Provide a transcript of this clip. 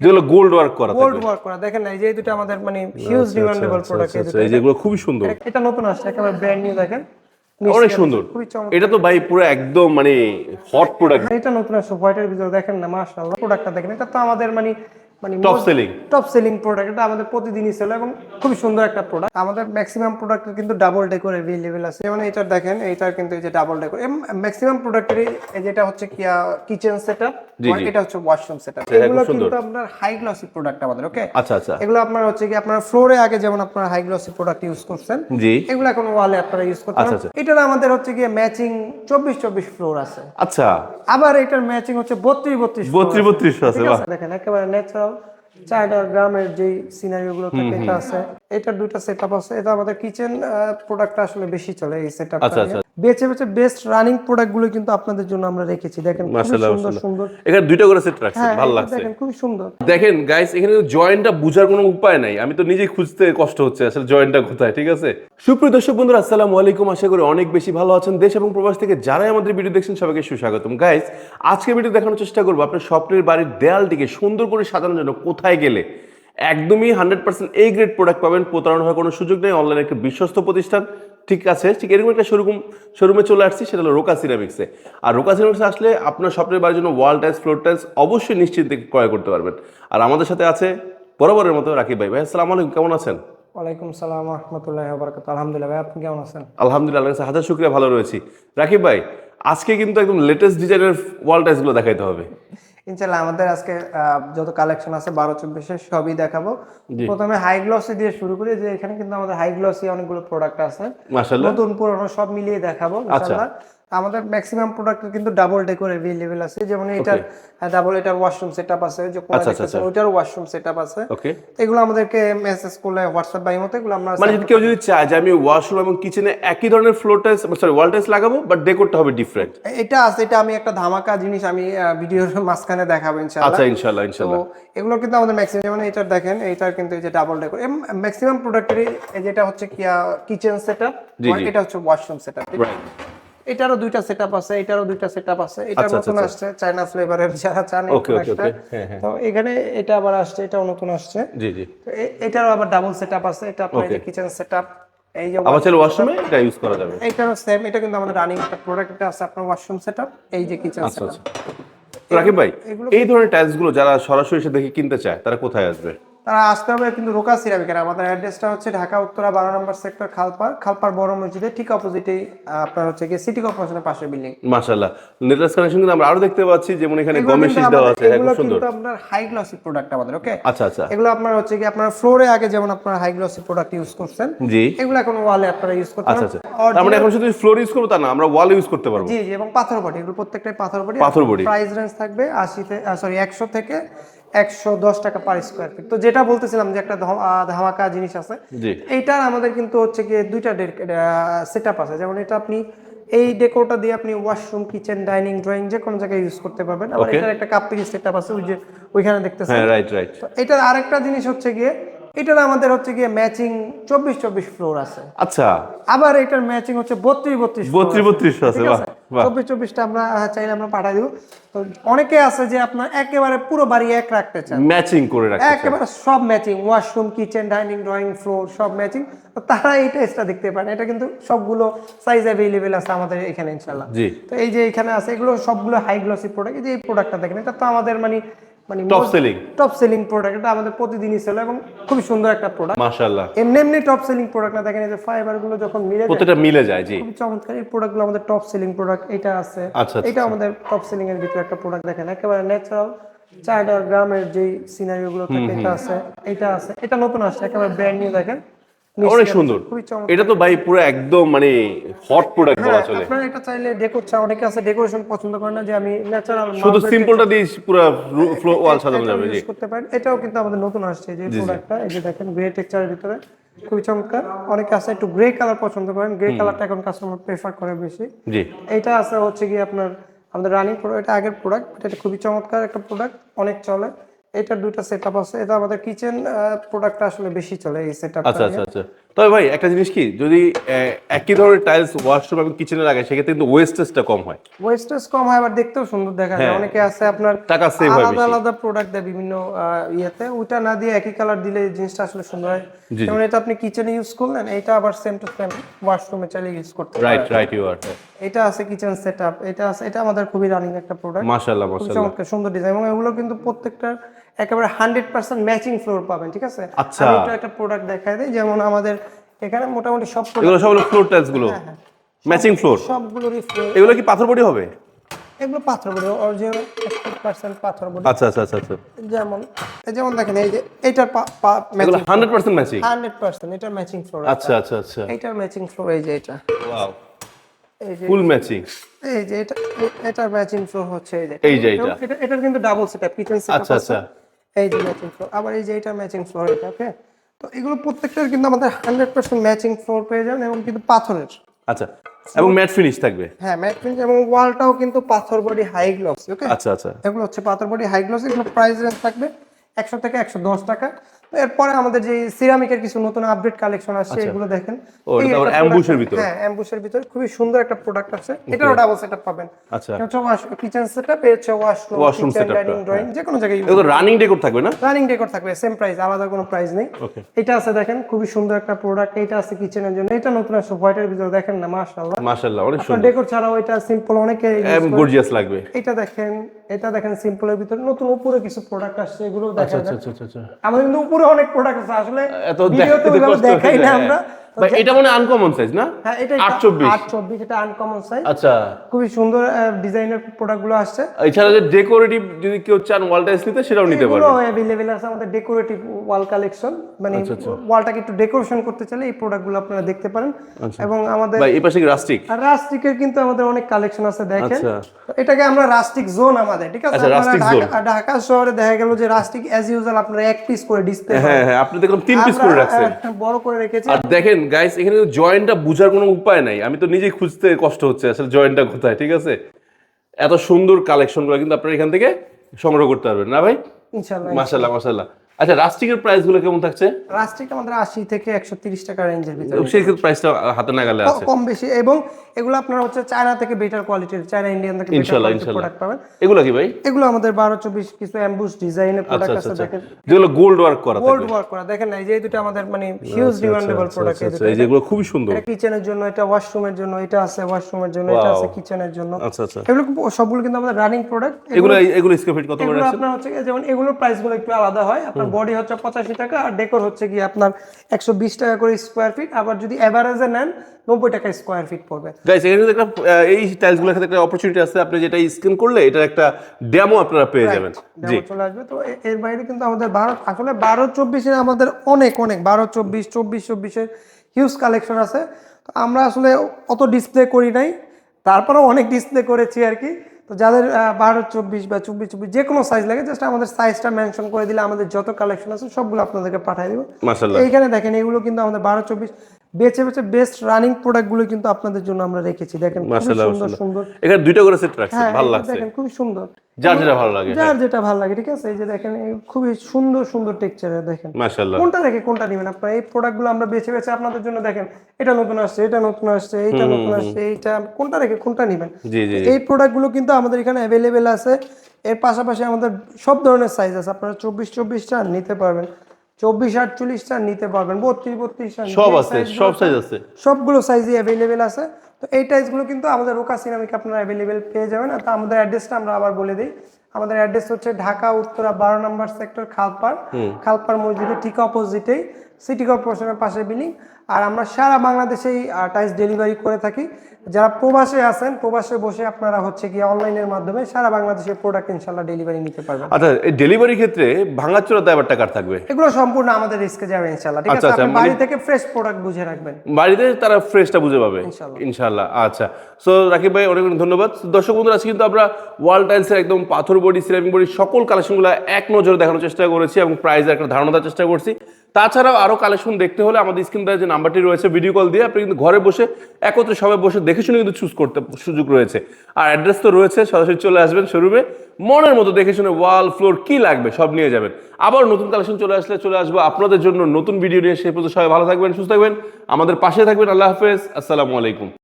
যেগুলো gold work করা gold work করা। দেখেন না এই যে দুটো আমাদের মানে হিউজ ডিমান্ডেবল প্রোডাক্ট এই যেগুলো খুবই সুন্দর। এটা নতুন আসছে একেবারে ব্র্যান্ড নিউ দেখেন। অনেক সুন্দর। এটা তো ভাই পুরো একদম মানে হট প্রোডাক্ট এটা নতুন আসছে হোয়াইটের ভিতরে দেখেন না মাশাআল্লাহ। প্রোডাক্টটা দেখেন এটা তো আমাদের মানে মানে top selling top selling product এটা আমাদের প্রতিদিনই সেল এবং খুবই সুন্দর একটা প্রোডাক্ট আমাদের ম্যাক্সিমাম প্রোডাক্টের কিন্তু ডাবল ডেকোর অ্যাভেলেবেল আছে। যেমন এটা দেখেন এইটার কিন্তু এই যে ডাবল ডেকোর ম্যাক্সিমাম প্রোডাক্টের যেটা হচ্ছে কি কিচেন সেটআপ। এটা হচ্ছে ওয়াশরুম সেটআপ এগুলো কিন্তু আপনার হাই গ্লসি প্রোডাক্ট আমাদের ওকে আচ্ছা আচ্ছা। এগুলো আপনার হচ্ছে কি আপনার ফ্লোরে আগে যেমন আপনারা হাই গ্লসি প্রোডাক্ট ইউজ করছেন জি। এগুলো এখন ওয়ালে আপনারা ইউজ করতে আচ্ছা, পারেন। এটার আমাদের হচ্ছে গিয়ে ম্যাচিং চব্বিশ চব্বিশ ফ্লোর আছে। আচ্ছা। আবার এটার ম্যাচিং হচ্ছে বত্রিশ বত্রিশ বত্রিশ বত্রিশ আছে দেখেন একেবারে ন্যাচারাল চায়নার গ্রামের যে সিনারিও গুলো থাকে এটা আছে। এটা দুইটা সেটআপ আছে। এটা আমাদের কিচেন প্রোডাক্ট আসলে বেশি চলে এই সেটআপ আচ্ছা। বেছে বেছে বেস্ট রানিং প্রোডাক্টগুলো কিন্তু আপনাদের জন্য আমরা রেখেছি। দেখেন সুন্দর সুন্দর। এখানে দুইটা করে সেট রাখছে হ্যাঁ ভালো লাগছে। দেখেন খুবই সুন্দর। দেখেন গাইস এখানে জয়েন্টটা বোঝার কোনো উপায় নাই। আমি তো নিজেই খুঁজতে কষ্ট হচ্ছে আসলে জয়েন্টটা কোথায় ঠিক আছে? সুপ্রিয় দর্শক বন্ধুরা আসসালামু আলাইকুম। আশা করি অনেক বেশি ভালো আছেন দেশ এবং প্রবাস থেকে যারাই আমাদের ভিডিও দেখছেন সবাইকে সুস্বাগতম। গাইস আজকে ভিডিও দেখানোর চেষ্টা করব আপনার স্বপ্নের বাড়ির দেয়ালটিকে সুন্দর করে সাজানোর জন্য কোথায় গেলে। একদমই হান্ড্রেড পার্সেন্ট এই গ্রেড প্রোডাক্ট পাবেন প্রতারণা হওয়ার কোনো সুযোগ নেই। অনলাইনে একটা বিশ্বস্ত প্রতিষ্ঠান ঠিক আছে ঠিক এরকম একটা শোরুম শোরুমে চলে আসছি সেটা হলো রোকা সিরামিক্সে আর রোকা সিরামিক্সে আসলে আপনার স্বপ্নের বাড়ির জন্য ওয়াল টাইলস ফ্লোর টাইলস অবশ্যই নিশ্চিন্তে ক্রয় করতে পারবেন। আর আমাদের সাথে আছে বরাবরের মতো রাকিব ভাই। ভাই আসসালামু আলাইকুম কেমন আছেন? ওয়ালাইকুম সালাম রহমতুল্লাহ বরকাত আলহামদুলিল্লাহ ভাই আপনি কেমন আছেন? আলহামদুলিল্লাহ হাজার শুক্রিয়া ভালো রয়েছি। রাকিব ভাই আজকে কিন্তু একদম লেটেস্ট ডিজাইনের ওয়াল টাইলসগুলো দেখাইতে হবে। ইনশাল্লাহ আমাদের আজকে আহ, যত কালেকশন আছে বারো চব্বিশে সবই দেখাবো। প্রথমে হাই গ্লসি দিয়ে শুরু করি যে এখানে কিন্তু আমাদের হাই গ্লসি অনেকগুলো প্রোডাক্ট আছে। নতুন পুরনো সব মিলিয়ে দেখাবো ইনশাল্লাহ আমাদের ম্যাক্সিমাম প্রোডাক্টের কিন্তু ডাবল ডেকোর অ্যাভেলেবেল আছে। যেমন এটার ডাবল এটার ওয়াশরুম সেটআপ আছে যে কোন ওইটার ওয়াশরুম সেটআপ আছে। এগুলো আমাদেরকে মেসেজ করলে হোয়াটসঅ্যাপ বাই মতো এগুলো আমরা মানে যদি কেউ যদি চায় যে আমি ওয়াশরুম এবং কিচেনে একই ধরনের floor tiles sorry wall tiles লাগাবো বাট ডেকোরটা হবে ডিফারেন্ট এটা আছে এটা আমি একটা ধামাকা জিনিস আমি ভিডিওর মাঝখানে দেখাবো ইনশাল্লাহ আচ্ছা ইনশাল্লাহ তো এগুলো কিন্তু আমাদের ম্যাক্সিমাম যেমন এটা দেখেন এটার কিন্তু এই যে ডাবল ডেকোর ম্যাক্সিমাম প্রোডাক্টেরই যেটা হচ্ছে কিচেন সেটআপ। এটা হচ্ছে ওয়াশরুম সেটআপ রাইট এটারও দুইটা সেটআপ আছে এটারও দুইটা সেটআপ আছে। এটা আচ্ছা, নতুন আসছে চায়না ফ্লেভারের যারা চান ওকে ওকে তো এখানে এটা আবার আসছে এটাও নতুন আসছে। জি জি। এটারও আবার ডাবল সেটআপ আছে এটা আপনার কিচেন সেটআপ এই যে আবার চাইলে ওয়াশরুমে এটা ইউজ করা যাবে? এটারও সেম এটা কিন্তু আমাদের রানিং একটা প্রোডাক্ট এটা আছে আপনার ওয়াশরুম সেটআপ এই যে কিচেন আচ্ছা সেটআপ আচ্ছা। রাকিব ভাই এই ধরনের টাইলসগুলো যারা সরাসরি এসে দেখে কিনতে চায় তারা কোথায় আসবে? তারা আসতে হবে কিন্তু রোকা সিরামিকের আমাদের অ্যাড্রেসটা হচ্ছে ঢাকা উত্তরা বারো নম্বর সেক্টর খালপার খালপার বড় মসজিদের ঠিক অপোজিটেই আপনার হচ্ছে গিয়ে সিটি কর্পোরেশনের পাশের বিল্ডিং মাশাআল্লাহ। নেটওয়ার্ক কানেকশন কিন্তু আমরা আরও দেখতে পাচ্ছি যেমন এখানে গমের শীষ দেওয়া আছে হ্যাঁ এগুলো খুব সুন্দর। কিন্তু আপনার হাই গ্লসি প্রোডাক্ট আমাদের ওকে আচ্ছা আচ্ছা। এগুলো আপনার হচ্ছে কি আপনার ফ্লোরে আগে যেমন আপনারা হাই গ্লসি প্রোডাক্ট ইউজ করছেন জি। এগুলো এখন ওয়ালে আপনারা ইউজ করতে আচ্ছা আচ্ছা। তার মানে এখন শুধু ফ্লোর ইউজ করব তা না আমরা ওয়াল ইউজ করতে পারব। জি জি এবং পাথর বডি এগুলো প্রত্যেকটাই পাথর বডি। পাথর body। প্রাইস রেঞ্জ থাকবে আশি সরি একশো থেকে একশো দশ টাকা পার স্কোয়ার ফিট তো যেটা বলতেছিলাম যে একটা ধামাকা জিনিস আছে এইটার আমাদের কিন্তু হচ্ছে গিয়ে দুইটা সেট আপ আছে। যেমন এটা আপনি এই ডেকোরটা দিয়ে আপনি ওয়াশরুম কিচেন ডাইনিং ড্রয়িং যে কোনো জায়গায় ইউজ করতে পারবেন। আবার. এটার একটা কাপড়ি সেট আছে ওই যে ওইখানে দেখতেছেন। হ্যাঁ রাইট রাইট তো এটার আরেকটা জিনিস হচ্ছে গিয়ে এটার আমাদের হচ্ছে গিয়ে ম্যাচিং চব্বিশ চব্বিশ ফ্লোর আছে। আচ্ছা। আবার এটার ম্যাচিং হচ্ছে বত্রিশ বত্রিশ বত্রিশ বত্রিশ আছে? চব্বিশ চব্বিশটা আমরা চাইলে আমরা পাঠাই দিব। তো অনেকে আছে যে আপনার একেবারে পুরো বাড়ি এক রাখতে চান। ম্যাচিং করে রাখতে একেবারে সব matching washroom kitchen dining drawing floor সব ম্যাচিং তো তারা এই টেস্টটা দেখতে পারেন। এটা কিন্তু সবগুলো সাইজ অ্যাভেলেবেল আছে আমাদের এখানে ইনশাল্লাহ তো এই যে এখানে আছে এগুলো সবগুলো হাই গ্লসি প্রোডাক্ট এই যে এই প্রোডাক্টটা দেখেন এটা তো আমাদের মানে মানে top selling top selling product এটা আমাদের প্রতিদিনই সেল এবং খুব সুন্দর একটা প্রোডাক্ট মাশাআল্লাহ। এমনি এমনি টপ সেলিং প্রোডাক্ট না দেখেন এই যে ফাইবারগুলো যখন মিলে যায় প্রত্যেকটা মিলে যায় জি। খুব চমৎকার। এই প্রোডাক্টগুলো আমাদের টপ সেলিং প্রোডাক্ট এটা আছে। আচ্ছা, আচ্ছা, এটা আমাদের টপ সেলিং এর ভিতরে একটা প্রোডাক্ট দেখেন একেবারে ন্যাচারাল চায়নার গ্রামের যে সিনারিও গুলো থাকে এটা আছে এটা আছে। এটা নতুন আসছে একেবারে ব্র্যান্ড নিউ দেখেন। অনেক সুন্দর। এটা তো ভাই পুরো একদম মানে হট প্রোডাক্ট বলা চলে। আপনারা এটা চাইলে ডেকোর চা অনেকে আছে ডেকোরেশন পছন্দ করে না যে আমি ন্যাচারাল শুধু সিম্পলটা দিয়ে পুরো ফ্লোর ওয়াল সাজানো যাবে জি। করতে পারেন এটাও কিন্তু আমাদের নতুন আসছে যে প্রোডাক্টটা এই যে দেখেন গ্রে টেক্সচারের ভিতরে। খুবই চমৎকার। অনেকে আছে একটু গ্রে কালার পছন্দ করেন। গ্রে কালারটা এখন কাস্টমার প্রেফার করে বেশি। জি। এইটা আছে হচ্ছে কি আপনার আমাদের রানিং প্রোডাক্ট এটা আগের প্রোডাক্ট এটা খুবই চমৎকার একটা প্রোডাক্ট অনেক চলে। এটার দুইটা সেটআপ আছে। এটা আমাদের কিচেন প্রোডাক্টটা আসলে বেশি চলে এই সেটআপটা আচ্ছা আচ্ছা আচ্ছা। তবে ভাই একটা জিনিস কি? যদি একই ধরনের টাইলস ওয়াশরুম এবং কিচেনে লাগায় সেক্ষেত্রে কিন্তু ওয়েস্টেজটা কম হয়। ওয়েস্টেজ কম হয় আবার দেখতেও সুন্দর দেখা যায়। হ্যাঁ। অনেকে আছে আপনার টাকা save হয় আলাদা আলাদা প্রোডাক্ট দেয় বিভিন্ন ইয়েতে। ওইটা না দিয়ে একই কালার দিলে জিনিসটা আসলে সুন্দর হয়। যেমন এটা আপনি কিচেনে ইউজ করলেন এটা আবার সেম টু সেম ওয়াশরুমে চাইলে ইউজ করতে রাইট পারেন রাইট ইউ আর এটা আছে কিচেন সেটআপ এটা আছে এটা আমাদের খুবই রানিং একটা প্রোডাক্ট মাশাআল্লাহ মাশাআল্লাহ। চমৎকার সুন্দর ডিজাইন এবং এগুলো কিন্তু প্রত্যেকটা একেবারে হান্ড্রেড পার্সেন্ট ম্যাচিং ফ্লোর পাবেন ঠিক আছে? আচ্ছা। আমি একটু একটা প্রোডাক্ট দেখাই দিই যেমন আমাদের এখানে মোটামুটি সব এগুলো সব ফ্লোর টাইলসগুলো? হ্যাঁ, ম্যাচিং ফ্লোর সবগুলোরই floor- এগুলো কি পাথর বডি হবে? এগুলো পাথর বডি অরিজিনাল পার্সেন্ট পাথর বডি। আচ্ছা আচ্ছা আচ্ছা আচ্ছা। যেমন এই যেমন দেখেন এই যে এটার এগুলো hundred percent matching hundred percent এটার ম্যাচিং ফ্লোর আচ্ছা আচ্ছা আচ্ছা। এইটার ম্যাচিং ফ্লোর এই যে এটা। ওয়াও ফুল ম্যাচিং এই যে এটা এ- এটার ম্যাচিং ফ্লোর হচ্ছে এই যে। এই যে এটা। এটা এটার কিন্তু ডাবল সেটআপ কিচেন সেটআপ আচ্ছা, আচ্ছা। এই যে ম্যাচিং ফ্লোর আবার এই যে এটা ম্যাচিং ফ্লোর এটা ওকে তো এগুলো প্রত্যেকটার কিন্তু আমাদের হান্ড্রেড পার্সেন্ট ম্যাচিং ফ্লোর পেয়ে যাবেন এবং কিন্তু পাথরের। আচ্ছা এবং ম্যাট ফিনিশ থাকবে? হ্যাঁ ম্যাট ফিনিশ এবং ওয়ালটাও কিন্তু পাথর বডি হাই গ্লস ওকে আচ্ছা আচ্ছা। এগুলো হচ্ছে পাথর বডি হাই গ্লস এগুলো প্রাইস রেঞ্জ থাকবে একশো থেকে একশো দশ টাকা। এরপরে আমাদের যে সিরামিকের কিছু নতুন আপডেট কালেকশন আসছে এগুলো দেখেন। আচ্ছা। এটা ambush এর product- ভিতরে? হ্যাঁ অ্যাম্বুশের ভিতরে। খুবই সুন্দর একটা প্রোডাক্ট আছে। এটারও ডাবল সেটআপ পাবেন। আচ্ছা। এটা ওয়াশ কিচেন সেটআপ এ হচ্ছে ওয়াশরুম setup টা, ডাইনিং ড্রয়িং যে কোনো জায়গায় এগুলো রানিং ডেকোর থাকবে না? রানিং ডেকোর থাকবে সেম প্রাইস আলাদা কোনো প্রাইস নেই। এটা আছে দেখেন খুবই সুন্দর একটা প্রোডাক্ট এটা আছে কিচেনের জন্য। এটা নতুন আসছে হোয়াইটের ভিতরে দেখেন না মাশাআল্লাহ। মাশাআল্লাহ অনেক সুন্দর। ডেকোর ছাড়াও এটা সিম্পল অনেকে গর্জিয়াস লাগবে। এটা দেখেন এটা দেখেন সিম্পলের ভিতরে নতুন উপরে কিছু প্রোডাক্ট আসছে এগুলো আচ্ছা দেখা আচ্ছা যায় আচ্ছা আচ্ছা। আমাদের কিন্তু উপরে অনেক প্রোডাক্ট আছে। আসলে ভিডিওতে দেখাই না আমরা। ভাই, এটা মানে আনকমন সাইজ না? হ্যাঁ এটা আট চব্বিশ। আট চব্বিশ এটা আনকমন সাইজ আচ্ছা। খুবই সুন্দর ডিজাইনের আসছে। এছাড়া যে ডেকোরেটিভ যদি কেউ চান ওয়াল টাইলস নিতে সেটাও নিতে এগুলো অ্যাভেলেবেল আছে আমাদের ডেকোরেটিভ ওয়াল কালেকশন মানে আচ্ছা, ওয়ালটাকে একটু ডেকোরেশন করতে চাইলে এই প্রোডাক্টগুলো আপনারা দেখতে পারেন। আচ্ছা। এবং আমাদের ভাই এই পাশে কি রাস্টিক রাস্টিকের কিন্তু আমাদের অনেক কালেকশন আছে দেখেন। আচ্ছা। এটাকে আমরা রাস্টিক জোন আমাদের ঠিক আছে? আচ্ছা, আপনারা ঢাকা- শহরে দেখা গেল যে রাস্টিক অ্যাজ ইউজুয়াল আপনারা এক পিস করে ডিসপ্লে হ্যাঁ হ্যাঁ। আপনি দেখলাম তিন পিস করে রাখছেন। বড় করে রেখেছি। আর দেখেন গাইস এখানে জয়েন্টটা বোঝার কোনো উপায় নাই। আমি তো নিজেই খুঁজতে কষ্ট হচ্ছে আসলে জয়েন্টটা কোথায় ঠিক আছে? এত সুন্দর কালেকশনগুলো কিন্তু আপনারা এখান থেকে সংগ্রহ করতে পারবেন না ভাই? ইনশাআল্লাহ মাসাল্লাহ মাশাল্লাহ আচ্ছা রাস্টিকের প্রাইসগুলো কেমন থাকছে? রাস্টিক আমাদের আশি থেকে একশো তিরিশ টাকা রেঞ্জের ভিতরে। সেই ক্ষেত্রে প্রাইসটা হাতে নাগালে আছে। কম বেশি। এবং এগুলো আপনারা হচ্ছে চায়না থেকে বেটার কোয়ালিটির চায়না ইন্ডিয়ান থেকে বেটার ইনশাল্লাহ ইনশাল্লাহ। প্রোডাক্ট পাবেন। এগুলো কি ভাই? এগুলো আমাদের বারো চব্বিশ কিছু অ্যাম্বুস ডিজাইনের প্রোডাক্ট আছে আচ্ছা। দেখেন। যেগুলো গোল্ড ওয়ার্ক করা গোল্ড ওয়ার্ক করা। দেখেন না এই যে দুটো আমাদের মানে হিউজ ডিমান্ডেবল প্রোডাক্ট এই দুটো যেগুলো খুবই সুন্দর। এটা কিচেনের জন্য এটা ওয়াশরুমের জন্য এটা আছে ওয়াশরুমের জন্য এটা আছে কিচেনের জন্য। আচ্ছা আচ্ছা। এগুলো সবগুলো কিন্তু আমাদের রানিং প্রোডাক্ট এগুলো এগুলো স্কোয়ার ফিট কত করে এগুলো আছে? আপনার হচ্ছে যেমন এগুলোর প্রাইসগুলো একটু আলাদা হয় আপনার বডি হচ্ছে পঁচাশি টাকা আর ডেকোর হচ্ছে কি আপনার একশো বিশ টাকা করে স্কোয়ার ফিট আবার যদি এভারেজে নেন নব্বই টাকা স্কোয়ার ফিট পড়বে। গাইস এখানে একটা এই টাইলসগুলোর ক্ষেত্রে একটা অপরচুনিটি আছে। আপনি যেটা স্ক্যান করলে এটার একটা ডেমো আপনারা পেয়ে যাবেন। জি। চলে আসবে। তো এর বাইরে কিন্তু আমাদের বারো আসলে বারো চব্বিশে আমাদের অনেক অনেক বারো চব্বিশ চব্বিশ চব্বিশের হিউজ কালেকশন আছে। তো আমরা আসলে অত ডিসপ্লে করি নাই। তারপরেও অনেক ডিসপ্লে করেছি আর কি। তো যাদের বারো চব্বিশ বা চব্বিশ চব্বিশ যে কোনো সাইজ লাগে জাস্ট আমাদের সাইজটা মেনশন করে দিলে আমাদের যত কালেকশন আছে সবগুলো আপনাদেরকে পাঠিয়ে দেবো। এইখানে দেখেন এগুলো কিন্তু আমাদের বারো চব্বিশ বেছে বেছে বেস্ট রানিং প্রোডাক্টগুলো কিন্তু আপনাদের জন্য আমরা রেখেছি। দেখেন মাশাল্লাহ সুন্দর সুন্দর। এখানে দুইটা করে সেট রাখছে হ্যাঁ ভালো লাগছে। দেখেন খুব সুন্দর। যার যেটা ভালো লাগে যার যেটা ভালো লাগে ঠিক আছে? এই যে দেখেন খুবই সুন্দর সুন্দর টেক্সচারে দেখেন। মাশাল্লাহ। কোনটা দেখে কোনটা নেবেন? আপনার এই প্রোডাক্টগুলো আমরা বেছে বেছে আপনাদের জন্য দেখেন এটা নতুন আসছে এটা নতুন আসছে এইটা নতুন আসছে এইটা কোনটা রেখে কোনটা নেবেন? জি জি এই প্রোডাক্টগুলো কিন্তু আমাদের এখানে অ্যাভেলেবেল আছে। এর পাশাপাশি আমাদের সব ধরনের সাইজ আছে। আপনারা চব্বিশ চব্বিশটা নিতে পারবেন। চব্বিশ আটচল্লিশটা নিতে পারবেন বত্রিশ বত্রিশ সব আছে সব সাইজ আছে। সবগুলো সাইজই অ্যাভেলেবেল আছে। তো এই টাইজগুলো কিন্তু আমাদের রোকা সিনামিক আপনারা অ্যাভেলেবেল পেয়ে যাবেন। আর তা আমাদের অ্যাড্রেসটা আমরা আবার বলে দিই। আমাদের অ্যাড্রেস হচ্ছে ঢাকা উত্তরা বারো নম্বর সেক্টর খালপাড় খালপাড় মসজিদের ঠিক অপোজিটেই সিটি কর্পোরেশনের পাশে বিল্ডিং আর আমরা সারা বাংলাদেশেই টাইস ডেলিভারি করে থাকি। যারা প্রবাসে আছেন প্রবাসে বসে আপনারা হচ্ছে কি অনলাইনের মাধ্যমে সারা বাংলাদেশের প্রোডাক্ট ইনশাল্লাহ ডেলিভারি নিতে পারবেন। আচ্ছা এই ডেলিভারি ক্ষেত্রে ভাঙাচোরা দায়বারটা কার থাকবে? এগুলো সম্পূর্ণ আমাদের রিস্কে যাবে ইনশাল্লাহ ঠিক আচ্ছা, আছে? আচ্ছা, আপনি বাড়ি থেকে ফ্রেশ প্রোডাক্ট বুঝে রাখবেন। বাড়িতে তারা ফ্রেশটা বুঝে পাবে। ইনশাল্লাহ। আচ্ছা। সো রাকিব ভাই অনেক অনেক ধন্যবাদ। দর্শক বন্ধুরা আজকে কিন্তু আমরা ওয়াল টাইলসের একদম পাথর বডি, সিরামিক বডি, সকল কালেকশনগুলো এক নজরে দেখানোর চেষ্টা করেছি এবং প্রাইজের একটা ধারণা দেওয়ার চেষ্টা করছি। তাছাড়াও আরও কালেকশন দেখতে হলে আমাদের স্ক্রিন যে নাম্বারটি রয়েছে ভিডিও কল দিয়ে আপনি কিন্তু ঘরে বসে, একত্রে সবাই বসে দেখে শুনে কিন্তু চুজ করতে, সুযোগ রয়েছে। আর অ্যাড্রেস তো রয়েছে, সরাসরি চলে আসবেন শোরুমে মনের মতো দেখে শুনে ওয়াল ফ্লোর কি লাগবে, সব নিয়ে যাবেন। আবার নতুন কালেকশন চলে আসলে চলে আসব আপনাদের জন্য নতুন ভিডিও নিয়ে। সেই পর্যন্ত সবাই ভালো থাকবেন, সুস্থ থাকবেন। আমাদের পাশে থাকবেন, আল্লাহ হাফেজ। আসসালামু আলাইকুম।